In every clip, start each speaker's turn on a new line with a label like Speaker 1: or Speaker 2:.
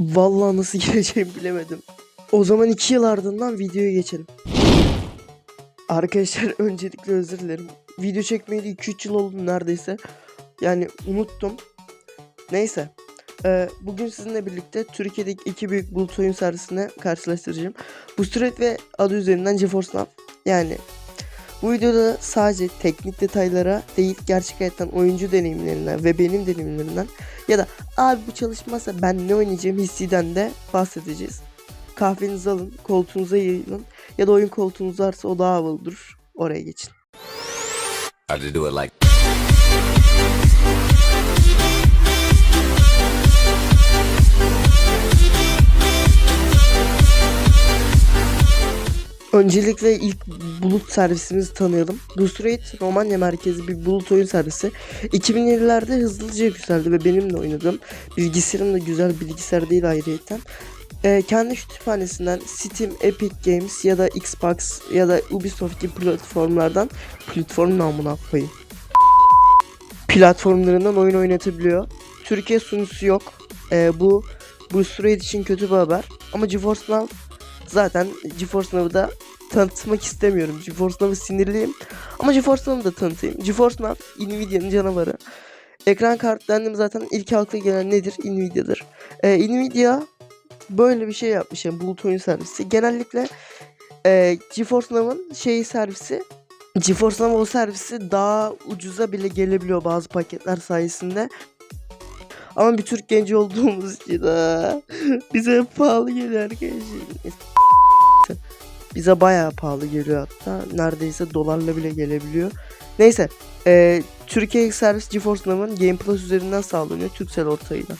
Speaker 1: Vallahi nasıl gireceğimi bilemedim. O zaman iki yıl ardından videoya geçelim. Arkadaşlar öncelikle özür dilerim. Video çekmeyeli 2-3 yıl oldu neredeyse. Yani unuttum. Neyse. Ee, bugün sizinle birlikte Türkiye'deki iki büyük bulut oyun servisine karşılaştıracağım. Boosted ve adı üzerinden GeForce Now. Yani bu videoda sadece teknik detaylara değil gerçek hayattan oyuncu deneyimlerinden ve benim deneyimlerimden ya da abi bu çalışmazsa ben ne oynayacağım hissiden de bahsedeceğiz. Kahvenizi alın, koltuğunuza yayılın ya da oyun koltuğunuz varsa o daha havalı durur. Oraya geçin.
Speaker 2: Like
Speaker 1: Öncelikle ilk bulut servisimizi tanıyalım. Boosted Romanya merkezi bir bulut oyun servisi. 2007'lerde hızlıca yükseldi ve benim de oynadığım bilgisayarım da güzel bilgisayar değil ayrıyeten. Ee, kendi kütüphanesinden Steam, Epic Games ya da Xbox ya da Ubisoft gibi platformlardan platform namına koyayım. Platformlarından oyun oynatabiliyor. Türkiye sunucusu yok. Ee, bu Boosted için kötü bir haber. Ama GeForce Now zaten GeForce Now'ı da tanıtmak istemiyorum. GeForce Now'ı sinirliyim. Ama GeForce Now'ı da tanıtayım. GeForce Now Nvidia'nın canavarı. Ekran kart dendim zaten ilk akla gelen nedir? Nvidia'dır. Ee, Nvidia böyle bir şey yapmış yani bulut oyun servisi. Genellikle e, GeForce Now'ın şeyi servisi GeForce Now servisi daha ucuza bile gelebiliyor bazı paketler sayesinde. Ama bir Türk genci olduğumuz için ha, bize pahalı geliyor arkadaşlar. Bize bayağı pahalı geliyor hatta. Neredeyse dolarla bile gelebiliyor. Neyse. E, Türkiye servis GeForce Now'ın Game Plus üzerinden sağlanıyor Turkcell ortağıyla.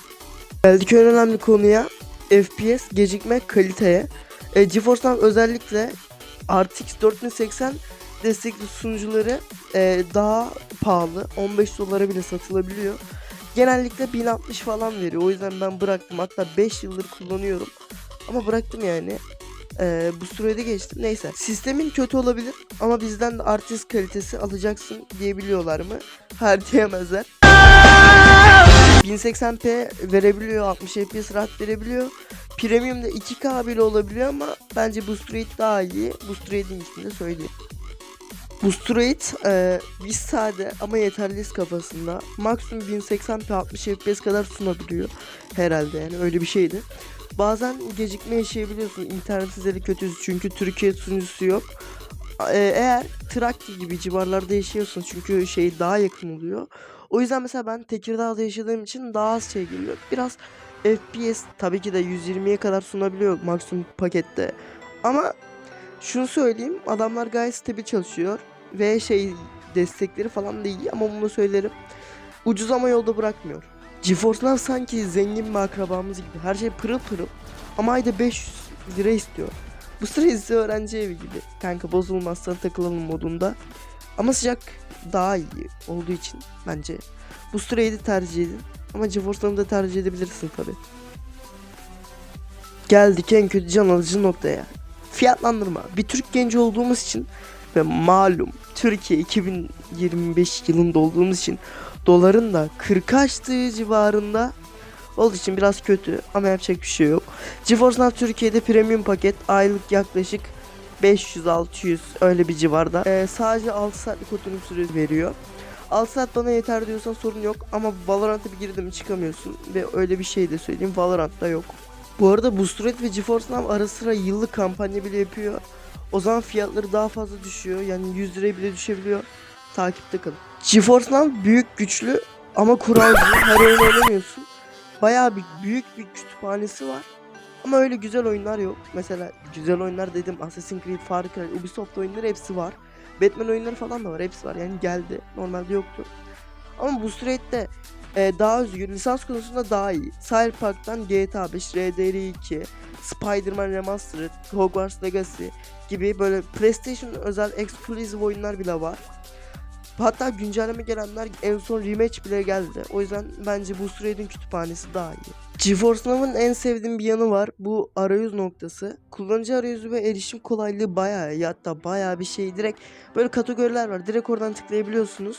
Speaker 1: Geldik en önemli konuya. FPS, gecikme, kaliteye. E, GeForce Now özellikle RTX 4080 destekli sunucuları e, daha pahalı. 15 dolara bile satılabiliyor. Genellikle 1060 falan veriyor. O yüzden ben bıraktım. Hatta 5 yıldır kullanıyorum. Ama bıraktım yani. Ee, bu sürede geçtim. Neyse. Sistemin kötü olabilir ama bizden de artist kalitesi alacaksın diyebiliyorlar mı? Hayır diyemezler. 1080p verebiliyor, 60 fps rahat verebiliyor. Premium'da 2K bile olabiliyor ama bence Boost Rate daha iyi. Boost Rate'in ismini söyleyeyim. Boost Rate e, biz sade ama yeterliyiz kafasında. Maksimum 1080p 60 fps kadar sunabiliyor. Herhalde yani öyle bir şeydi. Bazen gecikme yaşayabiliyorsun. İnternet sizleri kötü çünkü Türkiye sunucusu yok. E, eğer Trakya gibi civarlarda yaşıyorsun çünkü şey daha yakın oluyor. O yüzden mesela ben Tekirdağ'da yaşadığım için daha az şey geliyor. Biraz FPS tabii ki de 120'ye kadar sunabiliyor maksimum pakette. Ama şunu söyleyeyim adamlar gayet stabil çalışıyor ve şey destekleri falan da iyi ama bunu söylerim. Ucuz ama yolda bırakmıyor. GeForce Now sanki zengin bir akrabamız gibi. Her şey pırıl pırıl ama ayda 500 lira istiyor. Bu sıra ise öğrenci evi gibi. Kanka bozulmazsan takılalım modunda. Ama sıcak daha iyi olduğu için bence bu süreyi de tercih edin. Ama GeForce Now'ı da tercih edebilirsin tabi. Geldik en kötü can alıcı noktaya. Fiyatlandırma. Bir Türk genci olduğumuz için ve malum Türkiye 2025 yılında olduğumuz için doların da 40 aştığı civarında olduğu için biraz kötü ama yapacak bir şey yok. GeForce Now Türkiye'de premium paket aylık yaklaşık 500-600 öyle bir civarda. Ee, sadece 6 saatlik oturum süresi veriyor. 6 saat bana yeter diyorsan sorun yok ama Valorant'a bir girdim çıkamıyorsun ve öyle bir şey de söyleyeyim Valorant'ta yok. Bu arada Boosted ve GeForce Now ara sıra yıllık kampanya bile yapıyor. O zaman fiyatları daha fazla düşüyor. Yani 100 liraya bile düşebiliyor. Takipte kalın. GeForce Now büyük güçlü ama kuralcı. Her oyun oynamıyorsun. Bayağı bir büyük bir kütüphanesi var. Ama öyle güzel oyunlar yok. Mesela güzel oyunlar dedim Assassin's Creed, Far Cry, Ubisoft oyunları hepsi var. Batman oyunları falan da var. Hepsi var. Yani geldi. Normalde yoktu. Ama bu süreçte e, daha özgür. Lisans konusunda daha iyi. Cyberpunk'tan GTA 5, RDR2, Spider-Man Remastered, Hogwarts Legacy gibi böyle PlayStation özel exclusive oyunlar bile var. Hatta güncelleme gelenler en son rematch bile geldi. O yüzden bence bu sürecin kütüphanesi daha iyi. GeForce Now'ın en sevdiğim bir yanı var. Bu arayüz noktası. Kullanıcı arayüzü ve erişim kolaylığı bayağı iyi. Hatta bayağı bir şey. Direkt böyle kategoriler var. Direkt oradan tıklayabiliyorsunuz.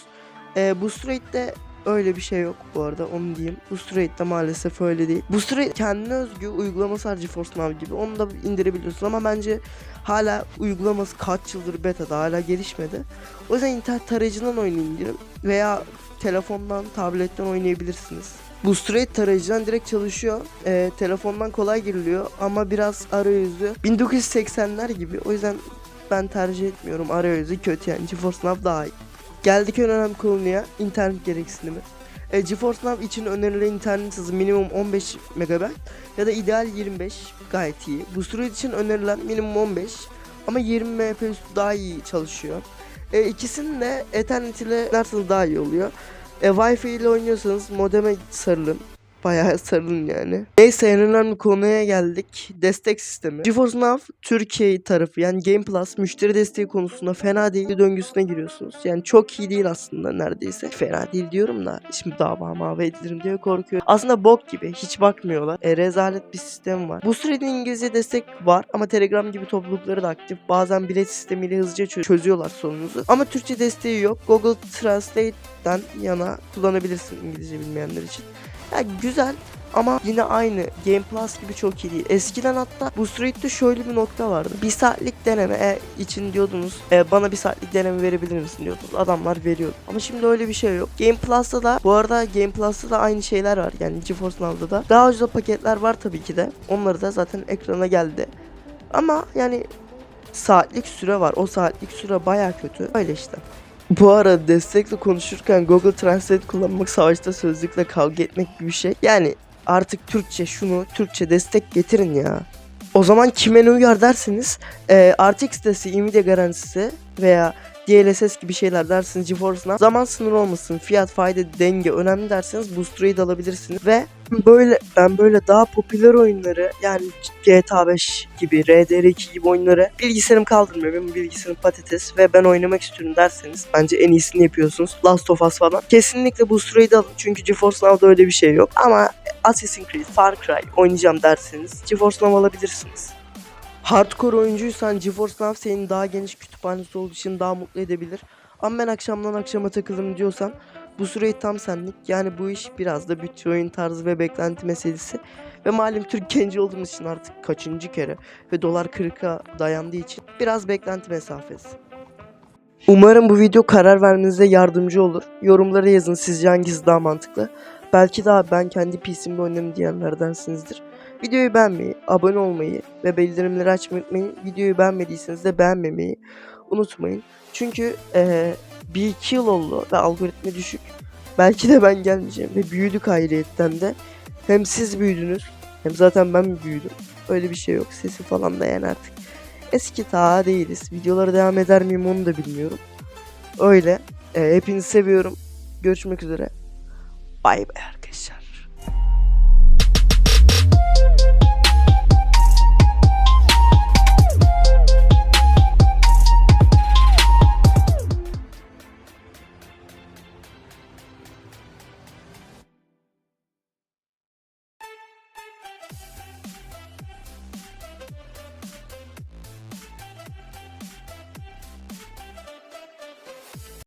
Speaker 1: Ee, bu süreçte öyle bir şey yok bu arada onu diyeyim. Boosterate'de maalesef öyle değil. Boosterate kendine özgü uygulaması var GeForce Now gibi. Onu da indirebiliyorsun ama bence hala uygulaması kaç yıldır beta'da hala gelişmedi. O yüzden internet tarayıcından oyunu indirin veya telefondan, tabletten oynayabilirsiniz. Boosterated tarayıcıdan direkt çalışıyor. Ee, telefondan kolay giriliyor ama biraz arayüzü 1980'ler gibi. O yüzden ben tercih etmiyorum. Arayüzü kötü yani. GeForce Now daha iyi. Geldik en önemli konuya. internet gereksinimi. E, GeForce Now için önerilen internet hızı minimum 15 MB ya da ideal 25 gayet iyi. Boosterated için önerilen minimum 15 ama 20 MP üstü daha iyi çalışıyor. E, ikisinin de Ethernet ile nasıl daha iyi oluyor. E, Wi-Fi ile oynuyorsanız modeme sarılın. Bayağı sarılın yani. Neyse en önemli konuya geldik. Destek sistemi. GeForce Now Türkiye tarafı yani Game Plus müşteri desteği konusunda fena değil döngüsüne giriyorsunuz. Yani çok iyi değil aslında neredeyse. Fena değil diyorum da şimdi dava mava edilirim diye korkuyorum. Aslında bok gibi hiç bakmıyorlar. E, rezalet bir sistem var. Bu sürede İngilizce destek var ama Telegram gibi toplulukları da aktif. Bazen bilet sistemiyle hızlıca çö- çözüyorlar sorununuzu. Ama Türkçe desteği yok. Google Translate'den yana kullanabilirsin İngilizce bilmeyenler için. Ya güzel ama yine aynı Game Plus gibi çok iyi değil. Eskiden hatta bu Street'te şöyle bir nokta vardı. Bir saatlik deneme e, için diyordunuz e, bana bir saatlik deneme verebilir misin diyordunuz. Adamlar veriyordu. Ama şimdi öyle bir şey yok. Game Plus'ta da bu arada Game Plus'ta da aynı şeyler var. Yani GeForce Now'da da. Daha ucuz paketler var tabii ki de. Onları da zaten ekrana geldi. Ama yani saatlik süre var. O saatlik süre baya kötü. Öyle işte. Bu arada destekle konuşurken Google Translate kullanmak savaşta sözlükle kavga etmek gibi bir şey. Yani artık Türkçe şunu Türkçe destek getirin ya. O zaman kime ne uyar dersiniz e, RTX sitesi, Nvidia garantisi veya DLSS gibi şeyler dersiniz GeForce'dan zaman sınırı olmasın fiyat fayda denge önemli derseniz Booster'ı alabilirsiniz. Ve böyle ben böyle daha popüler oyunları yani GTA 5 gibi RDR2 gibi oyunları bilgisayarım kaldırmıyor. Benim bilgisayarım patates ve ben oynamak istiyorum derseniz bence en iyisini yapıyorsunuz. Last of Us falan. Kesinlikle Booster'ı alın. Çünkü GeForce Now'da öyle bir şey yok. Ama Assassin's Creed, Far Cry oynayacağım derseniz GeForce Now alabilirsiniz. Hardcore oyuncuysan GeForce Now senin daha geniş kütüphanesi olduğu için daha mutlu edebilir. Ama ben akşamdan akşama takılırım diyorsan bu süreyi tam senlik. Yani bu iş biraz da bütçe oyun tarzı ve beklenti meselesi. Ve malum Türk genci olduğumuz için artık kaçıncı kere ve dolar 40'a dayandığı için biraz beklenti mesafesi. Umarım bu video karar vermenize yardımcı olur. Yorumlara yazın sizce hangisi daha mantıklı. Belki daha ben kendi PC'mde oynarım diyenlerdensinizdir. Videoyu beğenmeyi, abone olmayı ve bildirimleri açmayı unutmayın. Videoyu beğenmediyseniz de beğenmemeyi unutmayın. Çünkü eee bir iki yıl oldu ve algoritma düşük. Belki de ben gelmeyeceğim ve büyüdük ayrıyetten de. Hem siz büyüdünüz hem zaten ben büyüdüm. Öyle bir şey yok. Sesi falan da yani artık. Eski ta değiliz. Videolara devam eder miyim onu da bilmiyorum. Öyle. Eee, hepinizi seviyorum. Görüşmek üzere. Bay bay arkadaşlar.